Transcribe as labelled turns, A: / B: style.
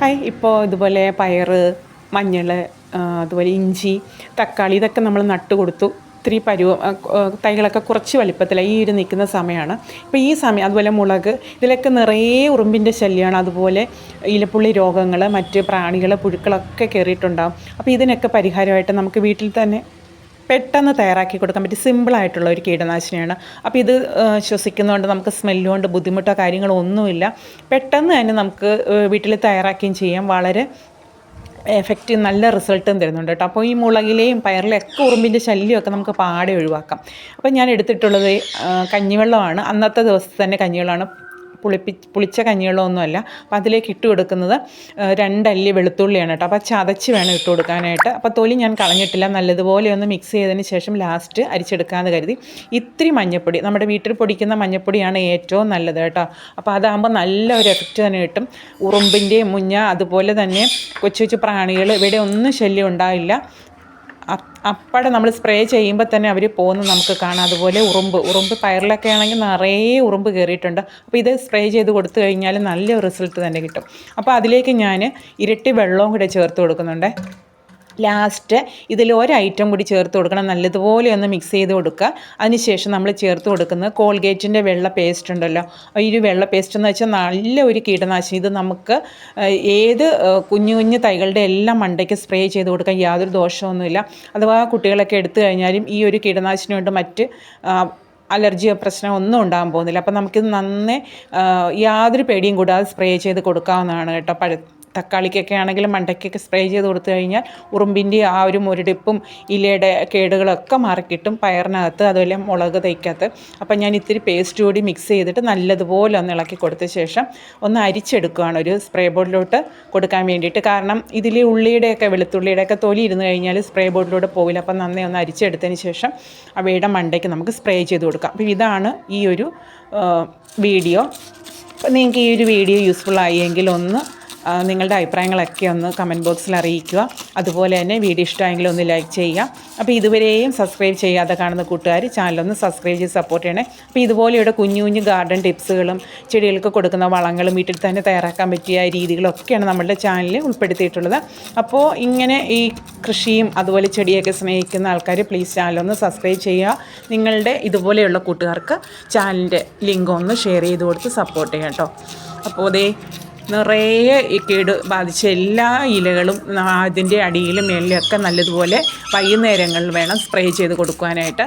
A: Hi ഇപ്പോൾ ഇതുപോലെ പയറ് മഞ്ഞൾ അതുപോലെ ഇഞ്ചി തക്കാളി ഇതൊക്കെ നമ്മൾ നട്ട് കൊടുത്തു. ഇത്തിരി പരുവം തൈകളൊക്കെ കുറച്ച് വലിപ്പത്തിലായി ഈ ഒരു നിൽക്കുന്ന സമയമാണ് ഇപ്പോൾ ഈ സമയം അതുപോലെ മുളക് ഇതിലൊക്കെ നിറയെ ഉറുമ്പിന്റെ ശല്യമാണ് അതുപോലെ ഇലപ്പുള്ളി രോഗങ്ങൾ മറ്റ് പ്രാണികൾ പുഴുക്കളൊക്കെ കയറിയിട്ടുണ്ടാകും അപ്പോൾ ഇതിനൊക്കെ പരിഹാരമായിട്ട് നമുക്ക് വീട്ടിൽ തന്നെ പെട്ടെന്ന് തയ്യാറാക്കി കൊടുക്കാൻ പറ്റിയ സിമ്പിളായിട്ടുള്ള ഒരു കീടനാശിനിയാണ്. അപ്പോൾ ഇത് ശ്വസിക്കുന്നതുകൊണ്ട് നമുക്ക് സ്മെല്ലുകൊണ്ട് ബുദ്ധിമുട്ടോ കാര്യങ്ങളോ ഒന്നുമില്ല. പെട്ടെന്ന് തന്നെ നമുക്ക് വീട്ടിൽ തയ്യാറാക്കുകയും ചെയ്യാം. വളരെ എഫക്റ്റ് നല്ല റിസൾട്ടും തരുന്നുണ്ട് കേട്ടോ. അപ്പോൾ ഈ മുളകിലെയും പയറിലെയും ഒക്കെ ഉറുമ്പിന്റെ ശല്യമൊക്കെ നമുക്ക് പാടെ ഒഴിവാക്കാം. അപ്പോൾ ഞാൻ എടുത്തിട്ടുള്ളത് കഞ്ഞിവെള്ളമാണ്. അന്നത്തെ ദിവസത്തെ തന്നെ കഞ്ഞിവെള്ളമാണ്. പുളിപ്പി പുളിച്ച കഞ്ഞിവെള്ളമൊന്നുമല്ല. അപ്പോൾ അതിലേക്ക് ഇട്ട് കൊടുക്കുന്നത് രണ്ടല്ലി വെളുത്തുള്ളിയാണ് കേട്ടോ. അപ്പോൾ ചതച്ച് വേണം ഇട്ട് കൊടുക്കാനായിട്ട്. അപ്പോൾ തൊലി ഞാൻ കളഞ്ഞിട്ടില്ല. നല്ലതുപോലെ ഒന്ന് മിക്സ് ചെയ്തതിന് ശേഷം ലാസ്റ്റ് അരിച്ചെടുക്കാമെന്ന് കരുതി. ഇത്തിരി മഞ്ഞപ്പൊടി. നമ്മുടെ വീട്ടിൽ പൊടിക്കുന്ന മഞ്ഞപ്പൊടിയാണ് ഏറ്റവും നല്ലത് കേട്ടോ. അപ്പോൾ അതാകുമ്പോൾ നല്ല ഒരു എഫക്റ്റ് തന്നെ കിട്ടും. ഉറുമ്പിന്റെയും മുഞ്ഞ അതുപോലെ തന്നെ കൊച്ചു കൊച്ചു പ്രാണികൾ ഇവിടെ ഒന്നും ശല്യം ഉണ്ടാവില്ല. അപ്പടെ നമ്മൾ സ്പ്രേ ചെയ്യുമ്പോൾ തന്നെ അവർ പോകുന്നത് നമുക്ക് കാണാം. അതുപോലെ ഉറുമ്പ് ഉറുമ്പ് പയറിലൊക്കെ ആണെങ്കിൽ നിറയെ ഉറുമ്പ് കയറിയിട്ടുണ്ട് അപ്പോൾ ഇത് സ്പ്രേ ചെയ്ത് കൊടുത്തു കഴിഞ്ഞാൽ നല്ല റിസൾട്ട് തന്നെ കിട്ടും. അപ്പോൾ അതിലേക്ക് ഞാൻ ഇരട്ടി വെള്ളവും കൂടെ ചേർത്ത് കൊടുക്കുന്നുണ്ട്. ലാസ്റ്റ് ഇതിൽ ഒരു ഐറ്റം കൂടി ചേർത്ത് കൊടുക്കണം. നല്ലതുപോലെ ഒന്ന് മിക്സ് ചെയ്ത് കൊടുക്കുക. അതിനുശേഷം നമ്മൾ ചേർത്ത് കൊടുക്കുന്നത് കോൾഗേറ്റിന്റെ വെള്ള പേസ്റ്റ് ഉണ്ടല്ലോ. ഈ ഒരു വെള്ള പേസ്റ്റ് എന്ന് വെച്ചാൽ നല്ല ഒരു കീടനാശിനി. ഇത് നമുക്ക് ഏത് കുഞ്ഞു കുഞ്ഞു തൈകളുടെ എല്ലാം മണ്ടയ്ക്ക് സ്പ്രേ ചെയ്ത് കൊടുക്കാൻ യാതൊരു ദോഷമൊന്നുമില്ല. അഥവാ കുട്ടികളൊക്കെ എടുത്തു കഴിഞ്ഞാലും ഈ ഒരു കീടനാശിനി കൊണ്ട് മറ്റ് അലർജിയോ പ്രശ്നമോ ഒന്നും ഉണ്ടാകാൻ പോകുന്നില്ല. അപ്പം നമുക്കിത് നന്നേ യാതൊരു പേടിയും കൂടാതെ സ്പ്രേ ചെയ്ത് കൊടുക്കാവുന്നതാണ് കേട്ടോ. പഴ തക്കാളിക്കൊക്കെ ആണെങ്കിലും മണ്ടയ്ക്കൊക്കെ സ്പ്രേ ചെയ്ത് കൊടുത്തു കഴിഞ്ഞാൽ ഉറുമ്പിന്റെ ആ ഒരു മുരടിപ്പും ഇലയുടെ കേടുകളൊക്കെ മാറിക്കിട്ടും പയറിനകത്ത് അതുപോലെ മുളക് തൈക്കകത്ത്. അപ്പം ഞാൻ ഇത്തിരി പേസ്റ്റ് കൂടി മിക്സ് ചെയ്തിട്ട് നല്ലതുപോലെ ഒന്ന് ഇളക്കി കൊടുത്ത ശേഷം ഒന്ന് അരിച്ചെടുക്കുകയാണ് ഒരു സ്പ്രേ ബോർഡിലോട്ട് കൊടുക്കാൻ വേണ്ടിയിട്ട്. കാരണം ഇതിൽ ഉള്ളിയുടെയൊക്കെ വെളുത്തുള്ളിയുടെയൊക്കെ തൊലി ഇരുന്ന് കഴിഞ്ഞാൽ സ്പ്രേ ബോർഡിലൂടെ പോവില്ല. അപ്പം നന്നേ ഒന്ന് അരിച്ചെടുത്തതിന് ശേഷം അവയുടെ മണ്ടയ്ക്ക് നമുക്ക് സ്പ്രേ ചെയ്ത് കൊടുക്കാം. അപ്പോൾ ഇതാണ് ഈ ഒരു വീഡിയോ. അപ്പോൾ നിങ്ങൾക്ക് ഈ ഒരു വീഡിയോ യൂസ്ഫുൾ ആയെങ്കിൽ ഒന്ന് നിങ്ങളുടെ അഭിപ്രായങ്ങളൊക്കെ ഒന്ന് കമന്റ് ബോക്സിൽ അറിയിക്കുക. അതുപോലെ തന്നെ വീഡിയോ ഇഷ്ടമായെങ്കിൽ ഒന്ന് ലൈക്ക് ചെയ്യുക. അപ്പോൾ ഇതുവരെയും സബ്സ്ക്രൈബ് ചെയ്യാതെ കാണുന്ന കൂട്ടുകാർ ചാനലൊന്ന് സബ്സ്ക്രൈബ് ചെയ്ത് സപ്പോർട്ട് ചെയ്യണേ. അപ്പോൾ ഇതുപോലെയുള്ള കുഞ്ഞു കുഞ്ഞു ഗാർഡൻ ടിപ്സുകളും ചെടികൾക്ക് കൊടുക്കുന്ന വളങ്ങളും വീട്ടിൽ തന്നെ തയ്യാറാക്കാൻ പറ്റിയ രീതികളൊക്കെയാണ് നമ്മളുടെ ചാനലിൽ ഉൾപ്പെടുത്തിയിട്ടുള്ളത്. അപ്പോൾ ഇങ്ങനെ ഈ കൃഷിയും അതുപോലെ ചെടിയൊക്കെ സ്നേഹിക്കുന്ന ആൾക്കാർ പ്ലീസ് ചാനലൊന്ന് സബ്സ്ക്രൈബ് ചെയ്യുക. നിങ്ങളുടെ ഇതുപോലെയുള്ള കൂട്ടുകാർക്ക് ചാനലിന്റെ ലിങ്ക് ഒന്ന് ഷെയർ ചെയ്ത് കൊടുത്ത് സപ്പോർട്ട് ചെയ്യാം കേട്ടോ. അപ്പോൾ അതേ നിറയെ കേട് ബാധിച്ച എല്ലാ ഇലകളും അതിന്റെ അടിയിലും മേലിലൊക്കെ നല്ലതുപോലെ വൈകുന്നേരങ്ങളിൽ വേണം സ്പ്രേ ചെയ്ത് കൊടുക്കുവാനായിട്ട്.